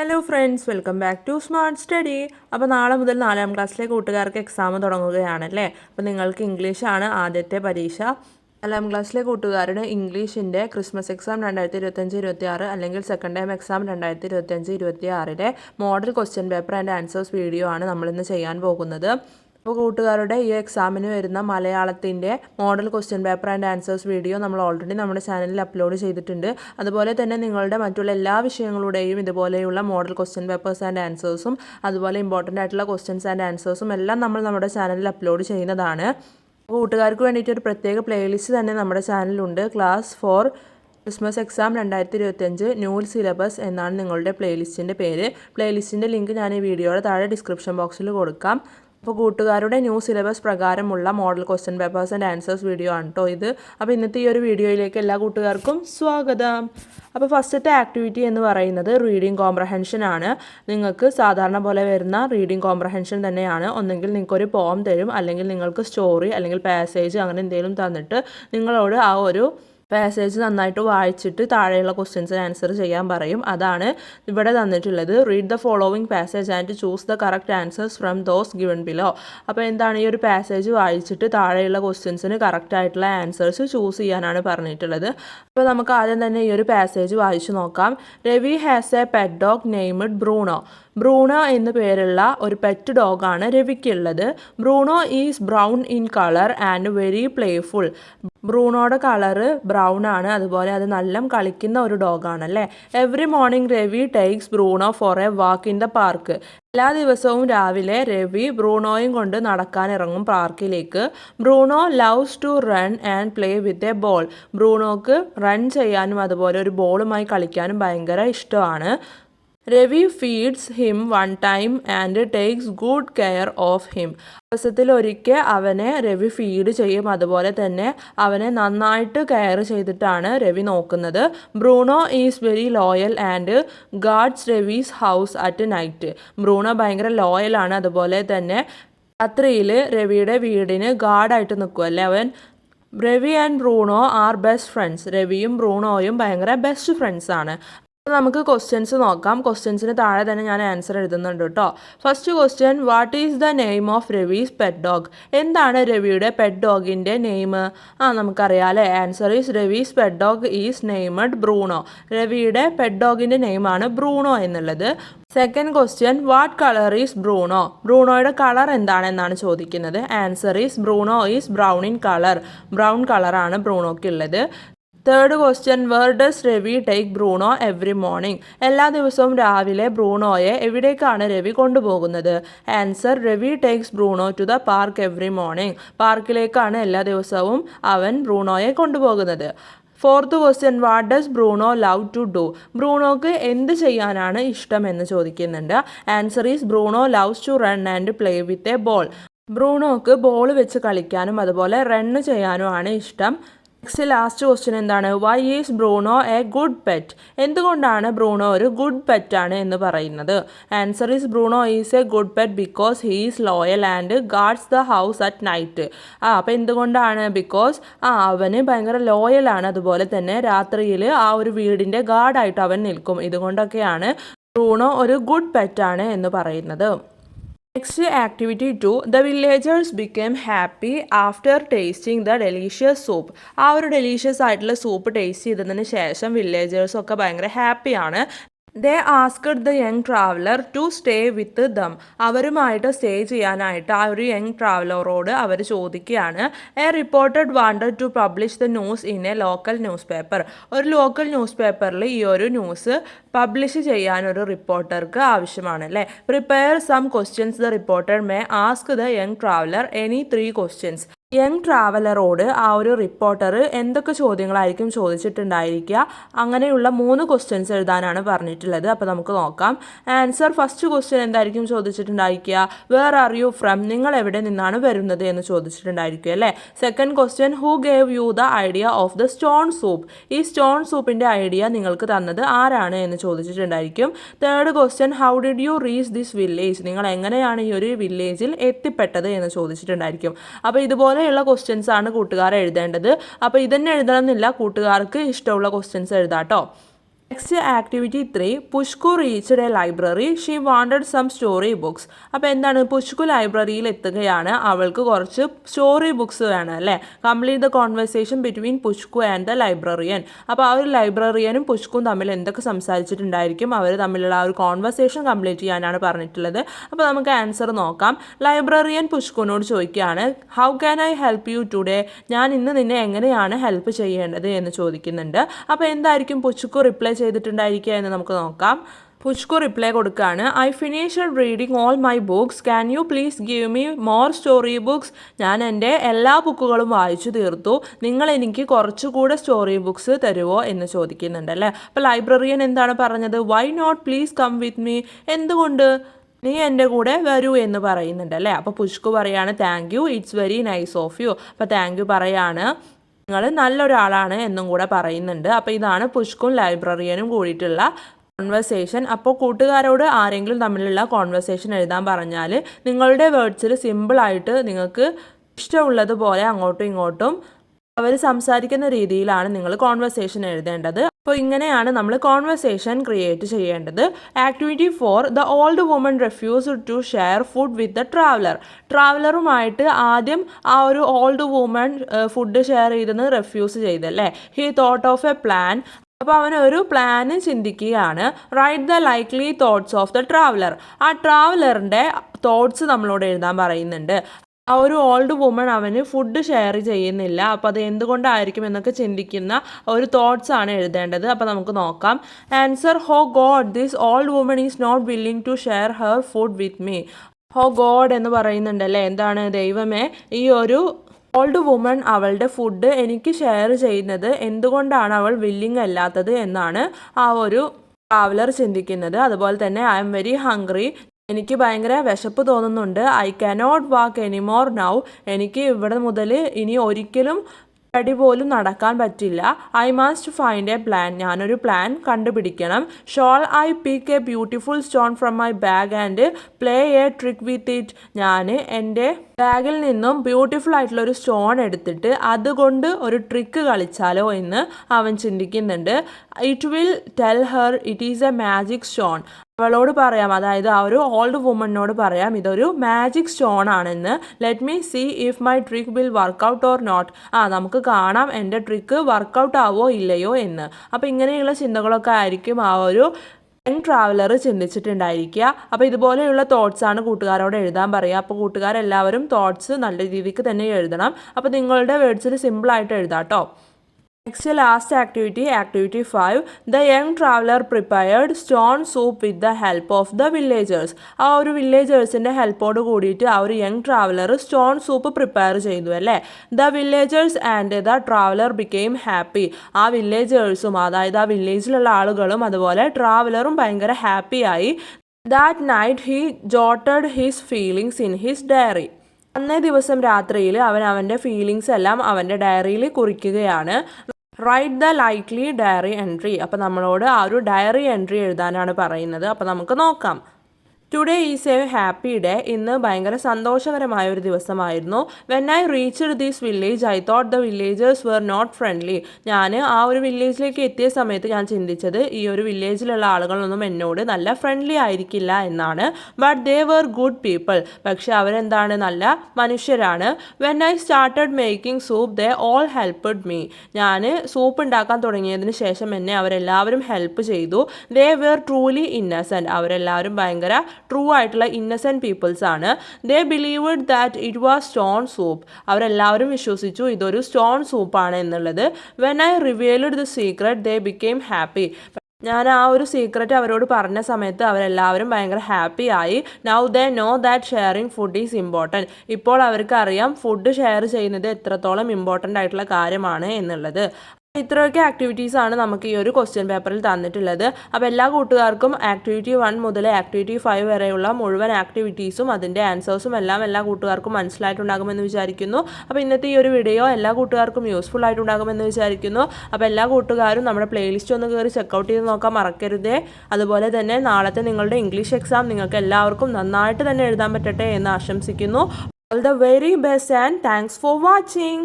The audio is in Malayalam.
Hello friends welcome back to smart study അപ്പോൾ നാളെ മുതൽ നാലാം ക്ലാസ്സിലെ കൂട്ടുകാർക്ക് എക്സാം തുടങ്ങുകയാണല്ലേ? അപ്പോൾ നിങ്ങൾക്ക് ഇംഗ്ലീഷാണ് ആദ്യത്തെ പരീക്ഷ. നാലാം ക്ലാസ്സിലെ കൂട്ടുകാരുടെ ഇംഗ്ലീഷിന്റെ ക്രിസ്മസ് എക്സാം രണ്ടായിരത്തി ഇരുപത്തഞ്ച് ഇരുപത്തി ആറ് അല്ലെങ്കിൽ സെക്കൻഡ് ടൈം എക്സാം രണ്ടായിരത്തി ഇരുപത്തഞ്ച് ഇരുപത്തി ആറിലെ model question paper and answers video ആണ് നമ്മളിന്ന് ചെയ്യാൻ പോകുന്നത്. അപ്പോൾ കൂട്ടുകാരുടെ ഈ എക്സാമിന് വരുന്ന മലയാളത്തിന്റെ model question paper and answers video നമ്മൾ ഓൾറെഡി നമ്മുടെ ചാനലിൽ അപ്ലോഡ് ചെയ്തിട്ടുണ്ട്. അതുപോലെ തന്നെ നിങ്ങളുടെ മറ്റുള്ള എല്ലാ വിഷയങ്ങളുടെയും ഇതുപോലെയുള്ള മോഡൽ ക്വസ്റ്റ്യൻ പേപ്പേഴ്സ് ആൻഡ് ആൻസേഴ്സും അതുപോലെ ഇമ്പോർട്ടന്റ് ആയിട്ടുള്ള ക്വസ്റ്റ്യൻസ് ആൻഡ് ആൻസേഴ്സും എല്ലാം നമ്മൾ നമ്മുടെ ചാനലിൽ അപ്ലോഡ് ചെയ്യുന്നതാണ്. കൂട്ടുകാർക്ക് വേണ്ടിയിട്ട് ഒരു പ്രത്യേക പ്ലേലിസ്റ്റ് തന്നെ നമ്മുടെ ചാനലുണ്ട് ക്ലാസ് ഫോർ ക്രിസ്മസ് എക്സാം രണ്ടായിരത്തി ഇരുപത്തഞ്ച് ന്യൂ സിലബസ് എന്നാണ് നിങ്ങളുടെ പ്ലേലിസ്റ്റിന്റെ പേര്. പ്ലേലിസ്റ്റിന്റെ ലിങ്ക് ഞാൻ ഈ വീഡിയോയുടെ താഴെ ഡിസ്ക്രിപ്ഷൻ ബോക്സിൽ കൊടുക്കാം. അപ്പോൾ കൂട്ടുകാരുടെ ന്യൂ സിലബസ് പ്രകാരമുള്ള model question papers and answers video ആണ് കേട്ടോ ഇത്. അപ്പോൾ ഇന്നത്തെ ഈ ഒരു വീഡിയോയിലേക്ക് എല്ലാ കൂട്ടുകാർക്കും സ്വാഗതം. അപ്പോൾ ഫസ്റ്റത്തെ ആക്ടിവിറ്റി എന്ന് പറയുന്നത് റീഡിംഗ് കോംപ്രഹെൻഷൻ ആണ്. നിങ്ങൾക്ക് സാധാരണ പോലെ വരുന്ന റീഡിംഗ് കോംപ്രഹെൻഷൻ തന്നെയാണ്. ഒന്നെങ്കിൽ നിങ്ങൾക്കൊരു പോം തരും അല്ലെങ്കിൽ നിങ്ങൾക്ക് സ്റ്റോറി അല്ലെങ്കിൽ പാസേജ് അങ്ങനെ എന്തെങ്കിലും തന്നിട്ട് നിങ്ങളോട് ആ ഒരു പാസേജ് നന്നായിട്ട് വായിച്ചിട്ട് താഴെയുള്ള ക്വസ്റ്റ്യൻസിന് ആൻസർ ചെയ്യാൻ പറയും. അതാണ് ഇവിടെ തന്നിട്ടുള്ളത്. Read the following passage and choose the correct answers from those given below അപ്പോൾ എന്താണ് ഈ ഒരു പാസേജ് വായിച്ചിട്ട് താഴെയുള്ള ക്വസ്റ്റ്യൻസിന് കറക്റ്റ് ആയിട്ടുള്ള ആൻസേഴ്സ് ചൂസ് ചെയ്യാനാണ് പറഞ്ഞിട്ടുള്ളത്. അപ്പോൾ നമുക്ക് ആദ്യം തന്നെ ഈ ഒരു പാസേജ് വായിച്ചു നോക്കാം. Ravi has a pet dog named Bruno Bruno എന്ന പേരുള്ള ഒരു പെറ്റ് ഡോഗാണ് രവിക്കുള്ളത്. Bruno is brown in colour and very playful ബ്രൂണോയുടെ colour brown ആണ്. അതുപോലെ അത് നല്ല കളിക്കുന്ന ഒരു ഡോഗാണ് അല്ലേ every morning Ravi takes Bruno for a walk in the park എല്ലാ ദിവസവും രാവിലെ രവി ബ്രൂണോയും കൊണ്ട് നടക്കാനിറങ്ങും പാർക്കിലേക്ക്. Bruno loves to run and play with a ball ബ്രൂണോക്ക് run ചെയ്യാനും അതുപോലെ ഒരു ബോളുമായി കളിക്കാനും ഭയങ്കര ഇഷ്ടമാണ്. Ravi feeds him one time and takes good care of him ദിവസത്തിൽ ഒരിക്കൽ അവനെ രവി ഫീഡ് ചെയ്യും. അതുപോലെ തന്നെ അവനെ നന്നായിട്ട് കെയർ ചെയ്തിട്ടാണ് രവി നോക്കുന്നത്. Bruno is very loyal and guards Ravi's house at night Bruno ഭയങ്കര ആണ്. അതുപോലെ തന്നെ രാത്രിയിൽ രവിയുടെ വീടിന് ഗാർഡായിട്ട് നിൽക്കും അല്ലേ അവൻ? Ravi and Bruno are best friends രവിയും ബ്രൂണോയും ഭയങ്കര ബെസ്റ്റ് ഫ്രണ്ട്സ് ആണ്. അപ്പോൾ നമുക്ക് ക്വസ്റ്റ്യൻസ് നോക്കാം. ക്വസ്റ്റ്യൻസിന് താഴെ തന്നെ ഞാൻ ആൻസർ എഴുതുന്നുണ്ട് കേട്ടോ first question what is the name of Ravi's pet dog എന്താണ് രവിയുടെ പെറ്റ് ഡോഗിന്റെ നെയിം ആ നമുക്കറിയാം അല്ലേ? Answer is Ravi's pet dog is named Bruno രവിയുടെ പെറ്റ് ഡോഗിന്റെ നെയിമാണ് ബ്രൂണോ എന്നുള്ളത്. Second question what colour is Bruno ബ്രൂണോയുടെ colour എന്താണെന്നാണ് ചോദിക്കുന്നത്. Answer is Bruno is brown in colour brown കളറാണ് ബ്രൂണോക്കുള്ളത് third question where does Ravi take Bruno every morning എല്ലാ ദിവസവും രാവിലെ ബ്രൂണോയെ എവിടേക്കാണ് രവി കൊണ്ടുപോകുന്നത്? Answer Ravi takes Bruno to the park every morning പാർക്കിലേക്കാണ് എല്ലാ ദിവസവും അവൻ ബ്രൂണോയെ കൊണ്ടുപോകുന്നത്. Fourth question what does Bruno love to do ബ്രൂണോക്ക് എന്ത് ചെയ്യാനാണ് ഇഷ്ടം എന്ന് ചോദിക്കുന്നുണ്ട്. Answer is Bruno loves to run and play with a ball ബ്രൂണോക്ക് ball വെച്ച് കളിക്കാനും അതുപോലെ റണ്ണ് ചെയ്യാനുമാണ് ഇഷ്ടം. നെക്സ്റ്റ് ലാസ്റ്റ് ക്വസ്റ്റ്യൻ എന്താണ്? Why is Bruno a good pet എന്തുകൊണ്ടാണ് ബ്രൂണോ ഒരു ഗുഡ് പെറ്റ് ആണ് എന്ന് പറയുന്നത്? Answer is Bruno is a good pet because he is loyal and guards the house at night ആ അപ്പോൾ എന്തുകൊണ്ടാണ്? ബിക്കോസ് ആ അവന് ഭയങ്കര ലോയലാണ് അതുപോലെ തന്നെ രാത്രിയിൽ ആ ഒരു വീടിന്റെ ഗാർഡായിട്ട് അവൻ നിൽക്കും. ഇതുകൊണ്ടൊക്കെയാണ് ബ്രൂണോ ഒരു ഗുഡ് പെറ്റാണ് എന്ന് പറയുന്നത്. Next activity two the villagers become happy after tasting the delicious soup ആ ഒരു ഡെലീഷ്യസ് ആയിട്ടുള്ള സൂപ്പ് ടേസ്റ്റ് ചെയ്തതിന് ശേഷം വില്ലേജേഴ്സൊക്കെ ഭയങ്കര ഹാപ്പിയാണ് they asked the young traveller to stay with them അവരുമായിട്ട് സ്റ്റേ ചെയ്യാനായിട്ട് ആ ഒരു യങ് ട്രാവലറോട് അവർ ചോദിക്കുകയാണ്. A reported wanted to publish the news in a local news paper ഒരു ലോക്കൽ ന്യൂസ് പേപ്പറിൽ ഈ ഒരു ന്യൂസ് പബ്ലിഷ് ചെയ്യാൻ ഒരു റിപ്പോർട്ടർക്ക് ആവശ്യമാണ് അല്ലേ? Prepare some questions the reporter may ask the young traveller any three questions young ട്രാവലറോട് ആ ഒരു റിപ്പോർട്ടർ എന്തൊക്കെ ചോദ്യങ്ങളായിരിക്കും ചോദിച്ചിട്ടുണ്ടായിരിക്കുക? അങ്ങനെയുള്ള മൂന്ന് ക്വസ്റ്റ്യൻസ് എഴുതാനാണ് പറഞ്ഞിട്ടുള്ളത്. അപ്പോൾ നമുക്ക് നോക്കാം. ആൻസർ ഫസ്റ്റ് ക്വസ്റ്റ്യൻ എന്തായിരിക്കും ചോദിച്ചിട്ടുണ്ടായിരിക്കുക? വേർ ആർ യു ഫ്രം നിങ്ങൾ എവിടെ നിന്നാണ് വരുന്നത് എന്ന് ചോദിച്ചിട്ടുണ്ടായിരിക്കുക അല്ലേ? Second question who gave you the idea of the stone soup ഈ സ്റ്റോൺ സൂപ്പിന്റെ ഐഡിയ നിങ്ങൾക്ക് തന്നത് ആരാണ് എന്ന് ചോദിച്ചിട്ടുണ്ടായിരിക്കും. Third question how did you reach this village നിങ്ങൾ എങ്ങനെയാണ് ഈ ഒരു വില്ലേജിൽ എത്തിപ്പെട്ടത് എന്ന് ചോദിച്ചിട്ടുണ്ടായിരിക്കും. അപ്പോൾ ഇതുപോലെ പോലെയുള്ള ക്വസ്റ്റ്യൻസ് ആണ് കൂട്ടുകാർ എഴുതേണ്ടത്. അപ്പോൾ ഇതന്നെ എഴുതണമെന്നില്ല കൂട്ടുകാർക്ക് ഇഷ്ടമുള്ള questions എഴുതാട്ടോ. Next activity three Pushku reached a library she wanted some story books അപ്പോൾ എന്താണ്? പുഷ്കു ലൈബ്രറിയിൽ എത്തുകയാണ്. അവൾക്ക് കുറച്ച് സ്റ്റോറി ബുക്സ് വേണം അല്ലേ? Complete the conversation between Pushku and the librarian അപ്പോൾ ആ ഒരു ലൈബ്രറിയനും പുഷ്കും തമ്മിൽ എന്തൊക്കെ സംസാരിച്ചിട്ടുണ്ടായിരിക്കും? അവർ തമ്മിലുള്ള ആ ഒരു കോൺവെർസേഷൻ കംപ്ലീറ്റ് ചെയ്യാനാണ് പറഞ്ഞിട്ടുള്ളത്. അപ്പോൾ നമുക്ക് ആൻസർ നോക്കാം. ലൈബ്രറിയൻ പുഷ്കുവിനോട് ചോദിക്കുകയാണ് how can I help you today ഞാൻ ഇന്ന് നിന്നെ എങ്ങനെയാണ് ഹെൽപ്പ് ചെയ്യേണ്ടത്? എന്ന് ചോദിക്കുന്നുണ്ട്. അപ്പോൾ എന്തായിരിക്കും? പുഷ്കു റിപ്ലൈ ചെയ്തിട്ടുണ്ടായിരിക്കുക എന്ന് നമുക്ക് നോക്കാം. പുഷ്കു റിപ്ലൈ കൊടുക്കുകയാണ് I finished reading all my books can you please give me more story books ഞാൻ എന്റെ എല്ലാ ബുക്കുകളും വായിച്ചു തീർത്തു. നിങ്ങൾ എനിക്ക് കുറച്ചുകൂടെ സ്റ്റോറി ബുക്സ് തരുമോ എന്ന് ചോദിക്കുന്നുണ്ട് അല്ലേ? അപ്പോൾ ലൈബ്രറിയൻ എന്താണ് പറഞ്ഞത്? Why not please come with me എന്തുകൊണ്ട്? നീ എന്റെ കൂടെ വരൂ എന്ന് പറയുന്നുണ്ട് അല്ലേ? അപ്പോൾ പുഷ്കു പറയാണ് thank you it's very nice of you അപ്പോൾ താങ്ക് യു പറയാണ് നിങ്ങൾ നല്ലൊരാളാണ് എന്നും കൂടെ പറയുന്നുണ്ട്. അപ്പോൾ ഇതാണ് പുഷ്കും ലൈബ്രറിയനും കൂടിയിട്ടുള്ള കോൺവെർസേഷൻ അപ്പോൾ കൂട്ടുകാരോട് ആരെങ്കിലും തമ്മിലുള്ള കോൺവെർസേഷൻ എഴുതാൻ പറഞ്ഞാൽ നിങ്ങളുടെ വേർഡ്സിൽ സിമ്പിളായിട്ട് നിങ്ങൾക്ക് ഇഷ്ടമുള്ളതുപോലെ അങ്ങോട്ടും ഇങ്ങോട്ടും അവർ സംസാരിക്കുന്ന രീതിയിലാണ് നിങ്ങൾ കോൺവെർസേഷൻ എഴുതേണ്ടത്. അപ്പോൾ ഇങ്ങനെയാണ് നമ്മൾ കോൺവെർസേഷൻ ക്രിയേറ്റ് ചെയ്യേണ്ടത്. Activity four the old woman refuse to share food with the traveller ട്രാവലറുമായിട്ട് ആദ്യം ആ ഒരു ഓൾഡ് വുമൺ ഫുഡ് ഷെയർ ചെയ്തെന്ന് റെഫ്യൂസ് ചെയ്തല്ലേ? He thought of a plan അപ്പോൾ അവൻ ഒരു പ്ലാന് ചിന്തിക്കുകയാണ്. Right the likely thoughts of the traveller ആ ട്രാവലറിന്റെ തോട്ട്സ് നമ്മളോട് എഴുതാൻ പറയുന്നുണ്ട്. ആ ഒരു ഓൾഡ് വുമൺ അവന് ഫുഡ് ഷെയർ ചെയ്യുന്നില്ല. അപ്പോൾ അത് എന്തുകൊണ്ടായിരിക്കും എന്നൊക്കെ ചിന്തിക്കുന്ന ഒരു തോട്ട്സ് ആണ് എഴുതേണ്ടത്. അപ്പോൾ നമുക്ക് നോക്കാം. Answer oh god this old woman is not willing to share her food with me oh god എന്ന് പറയുന്നുണ്ടല്ലേ? എന്താണ് ദൈവമേ? ഈ ഒരു ഓൾഡ് വുമൺ അവളുടെ ഫുഡ് എനിക്ക് ഷെയർ ചെയ്യുന്നത് എന്തുകൊണ്ടാണ് അവൾ വില്ലിംഗ് അല്ലാത്തത് എന്നാണ് ആ ഒരു ട്രാവലർ ചിന്തിക്കുന്നത്. അതുപോലെ തന്നെ ഐ എം വെരി ഹംഗ്രി എനിക്ക് ഭയങ്കര വിശപ്പ് തോന്നുന്നുണ്ട്. I cannot walk anymore now എനിക്ക് ഇവിടെ മുതൽ ഇനി ഒരിക്കലും പടി പോലും നടക്കാൻ പറ്റില്ല. I must find a plan ഞാനൊരു പ്ലാൻ കണ്ടുപിടിക്കണം. Shall I pick a beautiful stone from my bag and play a trick with it ഞാൻ എന്റെ ബാഗിൽ നിന്നും ബ്യൂട്ടിഫുൾ ആയിട്ടുള്ള ഒരു സ്റ്റോൺ എടുത്തിട്ട് അതുകൊണ്ട് ഒരു ട്രിക്ക് കളിച്ചാലോ എന്ന് അവൻ ചിന്തിക്കുന്നുണ്ട്. It will tell her it is a magic stone അവളോട് പറയാം. അതായത് ആ ഒരു ഓൾഡ് വുമണിനോട് പറയാം ഇതൊരു മാജിക് സ്റ്റോൺ ആണെന്ന് let me see if my trick will work out or not ആ നമുക്ക് കാണാം എന്റെ ട്രിക്ക് വർക്കൗട്ട് ആവോ ഇല്ലയോ എന്ന്. അപ്പോൾ ഇങ്ങനെയുള്ള ചിന്തകളൊക്കെ ആയിരിക്കും ആ ഒരു യങ് ട്രാവലർ ചിന്തിച്ചിട്ടുണ്ടായിരിക്കുക. അപ്പോൾ ഇതുപോലെയുള്ള തോട്ട്സാണ് കൂട്ടുകാരോട് എഴുതാൻ പറയുക. അപ്പോൾ കൂട്ടുകാരെല്ലാവരും തോട്ട്സ് നല്ല രീതിക്ക് തന്നെ എഴുതണം. അപ്പോൾ നിങ്ങളുടെ വേർഡ്സിൽ സിമ്പിളായിട്ട് എഴുതാം കേട്ടോ next last activity activity five the young traveller prepared stone soup with the help of the villagers ആ ഒരു വില്ലേജേഴ്സിന്റെ ഹെൽപ്പോട് കൂടിയിട്ട് ആ ഒരു young traveller stone soup prepare ചെയ്തു അല്ലേ? The villagers and the traveller became happy ആ വില്ലേജേഴ്സും അതായത് ആ വില്ലേജിലുള്ള ആളുകളും അതുപോലെ ട്രാവലറും ഭയങ്കര ഹാപ്പിയായി that night he jotted his feelings in his diary അന്നേ ദിവസം രാത്രിയിൽ അവൻ അവന്റെ ഫീലിങ്സ് എല്ലാം അവന്റെ ഡയറിയിൽ കുറിക്കുകയാണ്. Write the likely diary entry അപ്പോൾ നമ്മളോട് ആ ഒരു ഡയറി എൻട്രി എഴുതാനാണ് പറയുന്നത്. അപ്പോൾ നമുക്ക് നോക്കാം. Today is a happy day ഇന്ന് ഭയങ്കര സന്തോഷകരമായ ഒരു ദിവസമായിരുന്നു. When I reached these village I thought the villagers were not friendly ഞാൻ ആ ഒരു വില്ലേജിലേക്ക് എത്തിയ സമയത്ത് ഞാൻ ചിന്തിച്ചത് ഈ ഒരു വില്ലേജിലുള്ള ആളുകളൊന്നും എന്നോട് നല്ല ഫ്രണ്ട്ലി ആയിരിക്കില്ല എന്നാണ്. But they were good people പക്ഷെ അവരെന്താണ്? നല്ല മനുഷ്യരാണ്. When I started making soup they all helped me ഞാൻ സൂപ്പ് ഉണ്ടാക്കാൻ തുടങ്ങിയതിന് ശേഷം എന്നെ അവരെല്ലാവരും ഹെൽപ്പ് ചെയ്തു. ദേ വെർ ട്രൂലി ഇന്നസെന്റ് അവരെല്ലാവരും ഭയങ്കര ട്രൂ ആയിട്ടുള്ള ഇന്നസെന്റ് പീപ്പിൾസ് ആണ്. They believed that it was stone soup അവരെല്ലാവരും വിശ്വസിച്ചു ഇതൊരു സ്റ്റോൺ സൂപ്പാണ് എന്നുള്ളത്. When I revealed the secret they became happy ഞാൻ ആ ഒരു സീക്രറ്റ് അവരോട് പറഞ്ഞ സമയത്ത് അവരെല്ലാവരും ഭയങ്കര ഹാപ്പി ആയി. Now they know that sharing food is important ഇപ്പോൾ അവർക്ക് അറിയാം ഫുഡ് ഷെയർ ചെയ്യുന്നത് എത്രത്തോളം ഇമ്പോർട്ടന്റ് ആയിട്ടുള്ള കാര്യമാണ് എന്നുള്ളത്. ഇത്രയൊക്കെ ആക്ടിവിറ്റീസ് ആണ് നമുക്ക് ഈ ഒരു ക്വസ്റ്റ്യൻ പേപ്പറിൽ തന്നിട്ടുള്ളത്. അപ്പോൾ എല്ലാ കൂട്ടുകാർക്കും ആക്ടിവിറ്റി വൺ മുതൽ ആക്ടിവിറ്റി ഫൈവ് വരെയുള്ള മുഴുവൻ ആക്ടിവിറ്റീസും അതിന്റെ ആൻസേഴ്സും എല്ലാം എല്ലാ കൂട്ടുകാർക്കും മനസ്സിലായിട്ടുണ്ടാകുമെന്ന് വിചാരിക്കുന്നു. അപ്പോൾ ഇന്നത്തെ ഈ ഒരു വീഡിയോ എല്ലാ കൂട്ടുകാർക്കും യൂസ്ഫുൾ ആയിട്ടുണ്ടാകുമെന്ന് വിചാരിക്കുന്നു. അപ്പോൾ എല്ലാ കൂട്ടുകാരും നമ്മുടെ പ്ലേലിസ്റ്റ് ഒന്ന് കയറി ചെക്കൗട്ട് ചെയ്ത് നോക്കാൻ മറക്കരുതേ. അതുപോലെ തന്നെ നാളത്തെ നിങ്ങളുടെ ഇംഗ്ലീഷ് എക്സാം നിങ്ങൾക്ക് എല്ലാവർക്കും നന്നായിട്ട് തന്നെ എഴുതാൻ പറ്റട്ടെ എന്ന് ആശംസിക്കുന്നു. All the very best and thanks for watching